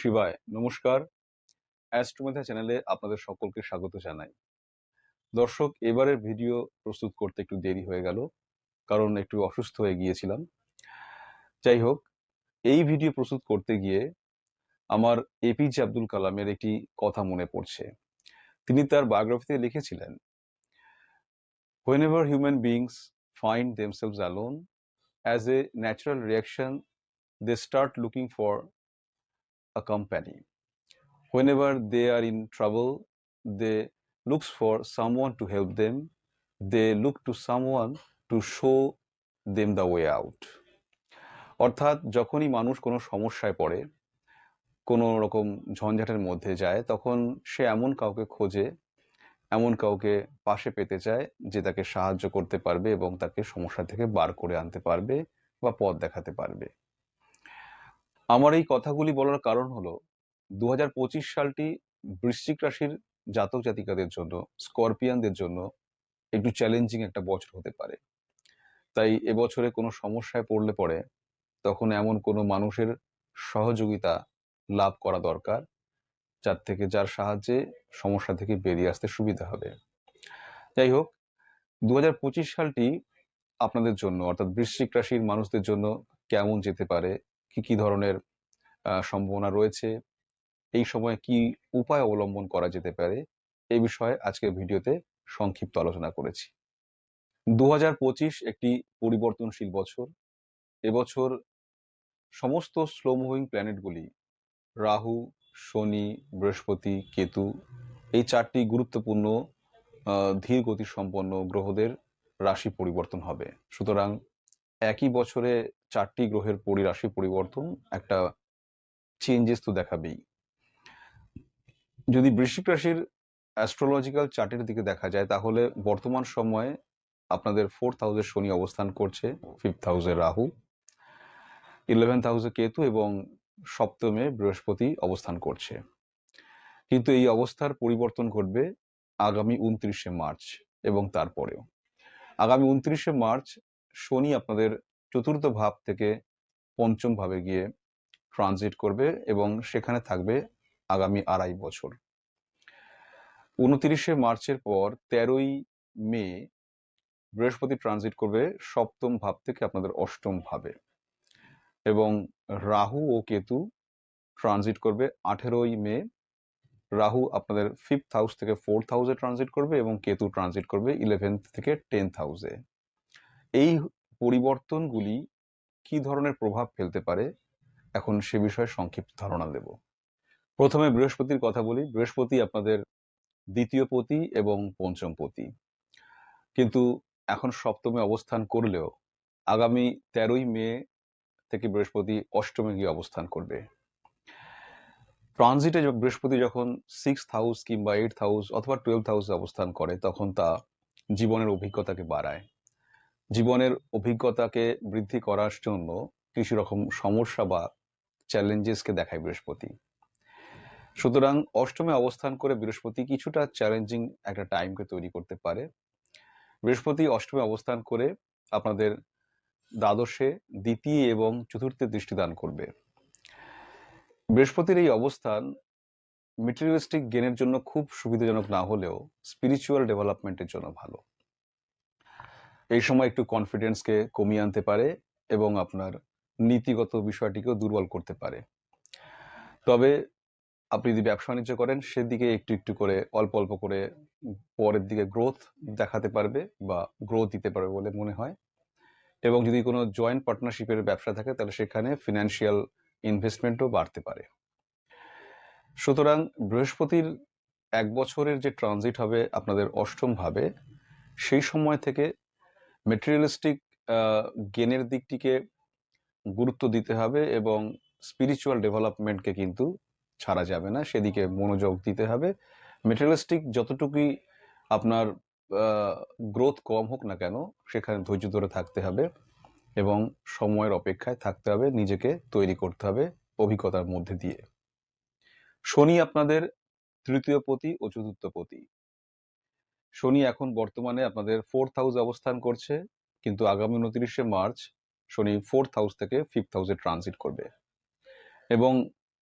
শিবায়। নমস্কার। অ্যাস্ট্রোমেথা চ্যানেলে আপনাদের সকলকে স্বাগত জানাই। দর্শক, এবারের ভিডিও প্রস্তুত করতে একটু দেরি হয়ে গেল, কারণ একটু অসুস্থ হয়ে গিয়েছিলাম। যাই হোক, এই ভিডিও প্রস্তুত করতে গিয়ে আমার এপিজে আব্দুল কালামের একটি কথা মনে পড়ছে। তিনি তার বায়োগ্রাফিতে লিখেছিলেন, whenever human beings find themselves alone, as a natural reaction, they start looking for a company. Whenever they are in trouble, they looks for someone to help them. They look to someone to show them the way out. অর্থাৎ যখনই মানুষ কোনো সমস্যায় পড়ে, কোনো রকম ঝঞ্ঝাটের মধ্যে যায়, তখন সে এমন কাউকে খোঁজে, এমন কাউকে পাশে পেতে চায় যে তাকে সাহায্য করতে পারবে এবং তাকে সমস্যা থেকে বার করে আনতে পারবে বা পথ দেখাতে পারবে। আমার এই কথাগুলি বলার কারণ হলো দু হাজার পঁচিশ সালটি বৃশ্চিক রাশির জাতক জাতিকাদের জন্য, স্করপিয়ানদের জন্য একটু চ্যালেঞ্জিং একটা বছর হতে পারে। তাই এবছরে কোনো সমস্যায় পড়লে পরে তখন এমন কোনো মানুষের সহযোগিতা লাভ করা দরকার, যার থেকে, যার সাহায্যে সমস্যা থেকে বেরিয়ে আসতে সুবিধা হবে। যাই হোক দু হাজার পঁচিশ সালটি আপনাদের জন্য, অর্থাৎ বৃশ্চিক রাশির মানুষদের জন্য কেমন যেতে পারে কি কি ধরনের সম্ভাবনা রয়েছে? এই সময় কি উপায় অবলম্বন করা যেতে পারে? এ বিষয়ে আজকের ভিডিওতে সংক্ষিপ্ত আলোচনা করেছি। দু হাজার পঁচিশ একটি পরিবর্তনশীল বছর। এবছর সমস্ত স্লো মুভিং প্ল্যানেটগুলি রাহু, শনি, বৃহস্পতি, কেতু, এই চারটি গুরুত্বপূর্ণ ধীর গতি সম্পন্ন গ্রহদের রাশি পরিবর্তন হবে। সুতরাং একই বছরে চারটি গ্রহের পরিরাশি পরিবর্তন, একটা চেঞ্জেস তো দেখাবেই। যদি বৃশ্চিক রাশির অ্যাস্ট্রোলজিক্যাল চার্টের দিকে দেখা যায়, তাহলে বর্তমান সময়ে আপনাদের ফোর্থ হাউসে শনি অবস্থান করছে ফিফথ হাউসে রাহু ইলেভেন্থ হাউসে কেতু এবং সপ্তমে বৃহস্পতি অবস্থান করছে। কিন্তু এই অবস্থার পরিবর্তন ঘটবে আগামী উনত্রিশে মার্চ এবং তারপরেও। আগামী উনত্রিশে মার্চ শনি আপনাদের চতুর্থ ভাব থেকে পঞ্চম ভাবে গিয়ে ট্রানজিট করবে এবং সেখানে থাকবে আগামী আড়াই বছর। উনত্রিশে মার্চের পর তেরোই মে বৃহস্পতি ট্রানজিট করবে সপ্তম ভাব থেকে আপনাদের অষ্টম ভাবে এবং রাহু ও কেতু ট্রানজিট করবে আঠেরোই মে। রাহু আপনাদের ফিফথ হাউস থেকে ফোর্থ হাউসে ট্রানজিট করবে এবং কেতু ট্রানজিট করবে ইলেভেন্থ থেকে টেন্থ হাউসে এই পরিবর্তনগুলি কি ধরনের প্রভাব ফেলতে পারে? এখন সে বিষয়ে সংক্ষিপ্ত ধারণা দেব। প্রথমে বৃহস্পতির কথা বলি। বৃহস্পতি আপনাদের দ্বিতীয় পতি এবং পঞ্চম পতি। কিন্তু এখন সপ্তমে অবস্থান করলেও আগামী তেরোই মে থেকে বৃহস্পতি অষ্টমে গিয়ে অবস্থান করবে। ট্রানজিটে বৃহস্পতি যখন সিক্স হাউস কিংবা এইট হাউস অথবা টুয়েলভ হাউসে অবস্থান করে, তখন তা জীবনের অভিজ্ঞতাকে বাড়ায়। জীবনের অভিজ্ঞতাকে বৃদ্ধি করার জন্য কিছু রকম সমস্যা বা চ্যালেঞ্জেসকে দেখায় বৃহস্পতি। সুতরাং অষ্টমে অবস্থান করে বৃহস্পতি কিছুটা চ্যালেঞ্জিং একটা টাইমকে তৈরি করতে পারে। বৃহস্পতি অষ্টমে অবস্থান করে আপনাদের দ্বাদশে, দ্বিতীয় এবং চতুর্থে দৃষ্টিদান করবে। বৃহস্পতির এই অবস্থান মেটেরিয়ালিস্টিক গেনের জন্য খুব সুবিধাজনক না হলেও স্পিরিচুয়াল ডেভেলপমেন্টের জন্য ভালো। এই সময় একটু কনফিডেন্সকে কমিয়ে আনতে পারে এবং আপনার নীতিগত বিষয়টিকেও দুর্বল করতে পারে। তবে আপনি যদি ব্যবসা বাণিজ্য করেন, সেদিকে একটু একটু করে, অল্প অল্প করে পরের দিকে গ্রোথ দেখাতে পারবে বা গ্রোথ দিতে পারবে বলে মনে হয়। এবং যদি কোনো জয়েন্ট পার্টনারশিপের ব্যবসা থাকে, তাহলে সেখানে ফিনান্সিয়াল ইনভেস্টমেন্টও বাড়তে পারে। সুতরাং বৃহস্পতির এক বছরের যে ট্রানজিট হবে আপনাদের অষ্টম ভাবে, সেই সময় থেকে মেটেরিয়ালিস্টিক গেনের দিকটিকে গুরুত্ব দিতে হবে এবং স্পিরিচুয়াল ডেভেলপমেন্টকে কিন্তু ছাড়া যাবে না, সেদিকে মনোযোগ দিতে হবে। মেটেরিয়ালিস্টিক যতটুকুই আপনার গ্রোথ কম হোক না কেন, সেখানে ধৈর্য ধরে থাকতে হবে এবং সময়ের অপেক্ষায় থাকতে হবে, নিজেকে তৈরি করতে হবে অভিজ্ঞতার মধ্যে দিয়ে। শনি আপনাদের তৃতীয় পতি ও চতুর্থ পতি। শনি এখন বর্তমানে আপনাদের ফোর্থ হাউস অবস্থান করছে, কিন্তু আগামী উনত্রিশে মার্চ শনি ফোর্থ হাউস থেকে ফিফথ হাউসে ট্রানজিট করবে। এবং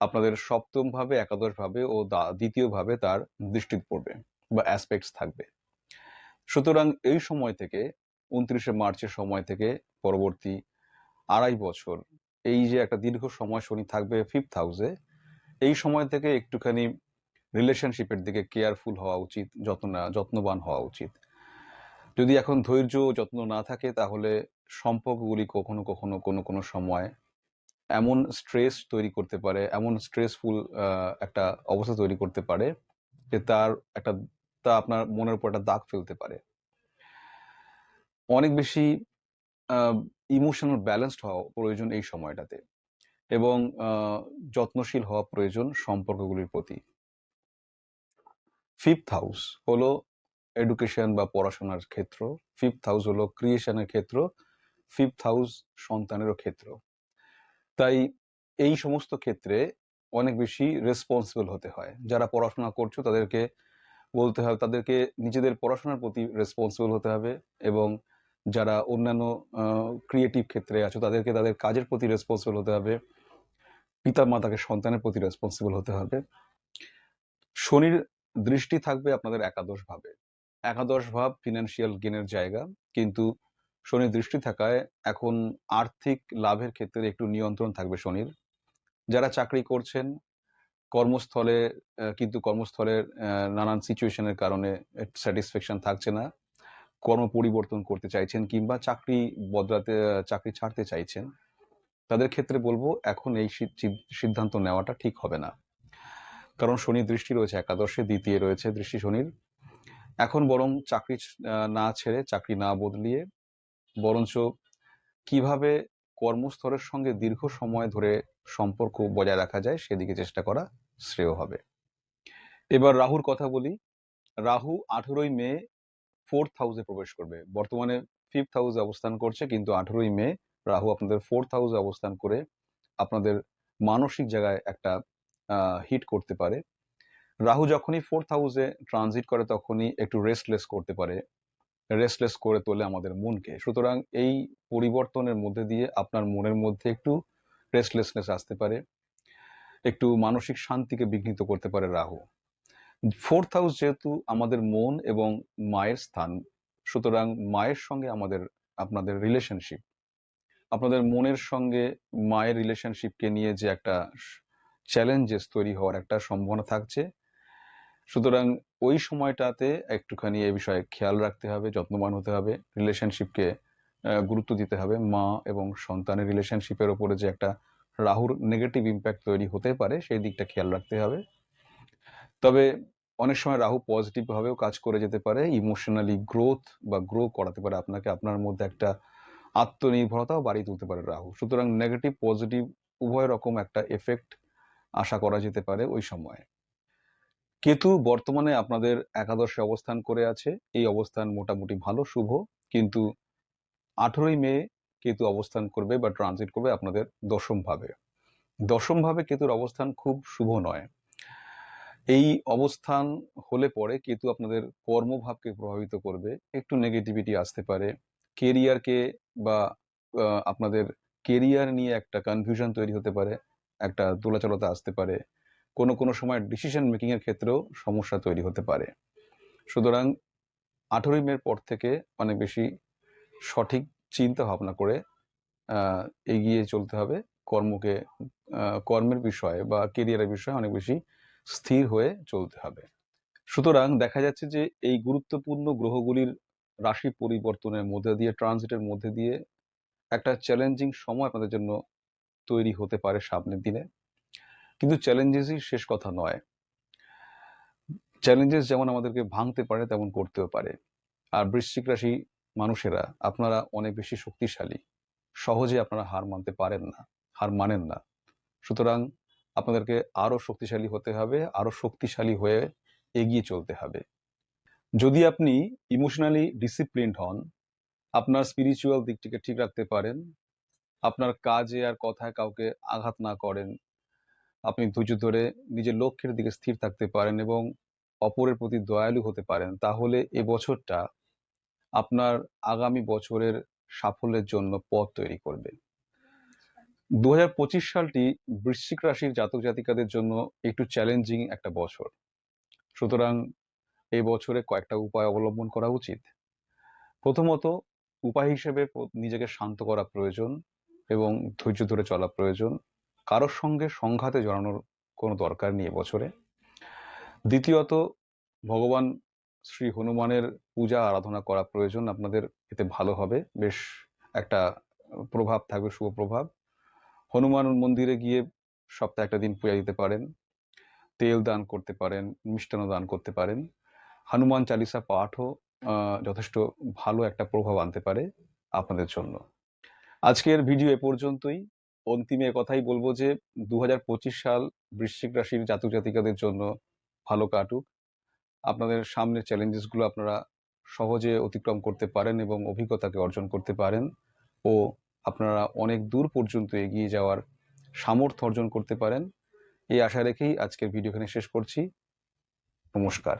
আপনাদের সপ্তম ভাবে একাদশ ভাবে ও দ্বিতীয় ভাবে তার দৃষ্টি পড়বে বা অ্যাসপেক্টস থাকবে। সুতরাং এই সময় থেকে, উনত্রিশে মার্চের সময় থেকে পরবর্তী আড়াই বছর, এই যে একটা দীর্ঘ সময় শনি থাকবে ফিফথ হাউসে এই সময় থেকে একটুখানি রিলেশনশিপের দিকে কেয়ারফুল হওয়া উচিত, যত্ন যত্নবান হওয়া উচিত। যদি এখন ধৈর্য যত্ন না থাকে, তাহলে সম্পর্কগুলি কখনো কখনো কোনো কোনো সময় এমন স্ট্রেস তৈরি করতে পারে, এমন স্ট্রেসফুল একটা অবস্থা তৈরি করতে পারে যে তার একটা, তা আপনার মনের উপর একটা দাগ ফেলতে পারে। অনেক বেশি ইমোশনাল ব্যালেন্সড হওয়া প্রয়োজন এই সময়টাতে এবং যত্নশীল হওয়া প্রয়োজন সম্পর্কগুলির প্রতি। ফিফথ হাউস হলো এডুকেশন বা পড়াশোনার ক্ষেত্র। ফিফথ হাউস হলো ক্রিয়েশনের ক্ষেত্র। ফিফথ হাউস সন্তানেরও ক্ষেত্র। তাই এই সমস্ত ক্ষেত্রে অনেক বেশি রেসপন্সিবল হতে হয়। যারা পড়াশোনা করছ তাদেরকে বলতে হবে তাদেরকে নিজেদের পড়াশোনার প্রতি রেসপন্সিবল হতে হবে এবং যারা অন্যান্য ক্রিয়েটিভ ক্ষেত্রে আছো তাদেরকে তাদের কাজের প্রতি রেসপন্সিবল হতে হবে। পিতা মাতাকে সন্তানের প্রতি রেসপন্সিবল হতে হবে। শনির দৃষ্টি থাকবে আপনাদের একাদশ ভাবে। একাদশ ভাব ফিনান্সিয়াল গেনের জায়গা। কিন্তু শনির দৃষ্টি থাকায় এখন আর্থিক লাভের ক্ষেত্রে একটু নিয়ন্ত্রণ থাকবে শনির। যারা চাকরি করছেন, কর্মস্থলে কিন্তু কর্মস্থলের নানান সিচুয়েশনের কারণে স্যাটিসফ্যাকশন থাকছে না। কর্ম পরিবর্তন করতে চাইছেন কিংবা চাকরি বদলাতে, চাকরি ছাড়তে চাইছেন, তাদের ক্ষেত্রে বলব এখন এই সিদ্ধান্ত নেওয়াটা ঠিক হবে না। কারণ শনির দৃষ্টি রয়েছে, একাদশে, দ্বিতীয় রয়েছে দৃষ্টি শনির। এখন বরং চাকরি না ছেড়ে চাকরি না বদলিয়ে বরঞ্চ কীভাবে কর্মস্থলের সঙ্গে দীর্ঘ সময় ধরে সম্পর্ক বজায় রাখা যায় সেদিকে চেষ্টা করা শ্রেয় হবে। এবার রাহুর কথা বলি। রাহু আঠেরোই মে ফোর্থ হাউসে প্রবেশ করবে। বর্তমানে ফিফথ হাউসে অবস্থান করছে, কিন্তু আঠেরোই মে রাহু আপনাদের ফোর্থ হাউসে অবস্থান করে আপনাদের মানসিক জায়গায় একটা হিট করতে পারে। রাহু যখনই ফোর্থ হাউসে ট্রানজিট করে তখনই একটু রেস্টলেস করতে পারে। রেস্টলেস করে তোলে আমাদের মনকে। সুতরাং এই পরিবর্তনের মধ্যে দিয়ে আপনার মনের মধ্যে একটু রেস্টলেসনেস আসতে পারে। একটু মানসিক শান্তিকে বিঘ্নিত করতে পারে রাহু। ফোর্থ হাউস যেহেতু আমাদের মন এবং মায়ের স্থান, সুতরাং মায়ের সঙ্গে আমাদের, আপনাদের রিলেশনশিপ আপনাদের মনের সঙ্গে মায়ের রিলেশনশিপকে নিয়ে যে একটা চ্যালেঞ্জেস তৈরি হওয়ার একটা সম্ভাবনা থাকছে। সুতরাং ওই সময়টাতে একটুখানি এ বিষয়ে খেয়াল রাখতে হবে, যত্নবান হতে হবে রিলেশনশিপকে গুরুত্ব দিতে হবে। মা এবং সন্তানের রিলেশনশিপের ওপরে যে একটা রাহুর নেগেটিভ ইম্প্যাক্ট তৈরি হতে পারে, সেই দিকটা খেয়াল রাখতে হবে। তবে অনেক সময় রাহু পজিটিভ ভাবেও কাজ করে যেতে পারে ইমোশনালি গ্রোথ বা গ্রো করাতে পারে, আপনাকে আপনার মধ্যে একটা আত্মনির্ভরতাও বাড়িয়ে তুলতে পারে রাহু। সুতরাং নেগেটিভ পজিটিভ উভয় রকম একটা এফেক্ট আশা করা যেতে পারে ওই সময়ে। কেতু বর্তমানে আপনাদের একাদশে অবস্থান করে আছে। এই অবস্থান মোটামুটি ভালো, শুভ। কিন্তু আঠেরোই মে কেতু অবস্থান করবে বা ট্রানজিট করবে আপনাদের দশম ভাবে। দশম ভাবে কেতুর অবস্থান খুব শুভ নয়। এই অবস্থান হলে পরে কেতু আপনাদের কর্মভাবকে প্রভাবিত করবে। একটু নেগেটিভিটি আসতে পারে। কেরিয়ারকে বা আপনাদের কেরিয়ার নিয়ে একটা কনফিউশন তৈরি হতে পারে। একটা দোলাচলতা আসতে পারে। কোনো কোনো সময় ডিসিশন মেকিং এর ক্ষেত্রেও সমস্যা তৈরি হতে পারে। সুতরাং আঠেরোই মের পর থেকে অনেক বেশি সঠিক চিন্তা ভাবনা করে এগিয়ে চলতে হবে। কর্মকে কর্মের বিষয়ে বা কেরিয়ারের বিষয়ে অনেক বেশি স্থির হয়ে চলতে হবে। সুতরাং দেখা যাচ্ছে যে এই গুরুত্বপূর্ণ গ্রহগুলির রাশি পরিবর্তনের মধ্যে দিয়ে ট্রানজিটের মধ্যে দিয়ে একটা চ্যালেঞ্জিং সময় আপনাদের জন্য তৈরি হতে পারে সামনের দিনে। কিন্তু চ্যালেঞ্জেসই শেষ কথা নয়। চ্যালেঞ্জেস যেমন আমাদেরকে ভাঙতে পারে, তেমন করতেও পারে। আর বৃশ্চিক রাশি মানুষেরা আপনারা অনেক বেশি শক্তিশালী। সহজে আপনারা হার মানতে পারেন না, হার মানেন না। সুতরাং আপনাদেরকে আরও শক্তিশালী হতে হবে, আরও শক্তিশালী হয়ে এগিয়ে চলতে হবে। যদি আপনি ইমোশনালি ডিসিপ্লিনড হন, আপনার স্পিরিচুয়াল দিকটিকে ঠিক রাখতে পারেন আপনার কাজে আর কথায় কাউকে আঘাত না করেন। আপনি ধৈর্য ধরে নিজের লক্ষ্যের দিকে স্থির থাকতে পারেন এবং অপরের প্রতি দয়ালু হতে পারেন। তাহলে এ বছরটা আপনার আগামী বছরের সাফল্যের জন্য পথ তৈরি করবে। দু হাজার পঁচিশ সালটি বৃশ্চিক রাশির জাতক জাতিকাদের জন্য একটু চ্যালেঞ্জিং একটা বছর। সুতরাং এই বছরে কয়েকটা উপায় অবলম্বন করা উচিত। প্রথমত, উপায় হিসেবে নিজেকে শান্ত করা প্রয়োজন। এবং ধৈর্য ধরে চলা প্রয়োজন। কারোর সঙ্গে সংঘাতে জড়ানোর কোনো দরকার নেই বছরে দ্বিতীয়ত, ভগবান শ্রী হনুমানের পূজা, আরাধনা করা প্রয়োজন। আপনাদের এতে ভালো হবে। বেশ একটা প্রভাব থাকবে, শুভ প্রভাব। হনুমান মন্দিরে গিয়ে সপ্তাহে একটা দিন পূজা দিতে পারেন। তেল দান করতে পারেন, মিষ্টান্ন দান করতে পারেন। হনুমান চালিসা পাঠও যথেষ্ট ভালো একটা প্রভাব আনতে পারে আপনাদের জন্য। আজকের ভিডিও এ পর্যন্তই। অন্তিমে কথাই বলব যে দু হাজার পঁচিশ সাল বৃশ্চিক রাশির জাতক জাতিকাদের জন্য ভালো কাটুক। আপনাদের সামনের চ্যালেঞ্জেসগুলো আপনারা সহজে অতিক্রম করতে পারেন এবং অভিজ্ঞতাকে অর্জন করতে পারেন ও আপনারা অনেক দূর পর্যন্ত এগিয়ে যাওয়ার সামর্থ্য অর্জন করতে পারেন। এই আশা রেখেই আজকের ভিডিও এখানে শেষ করছি। নমস্কার।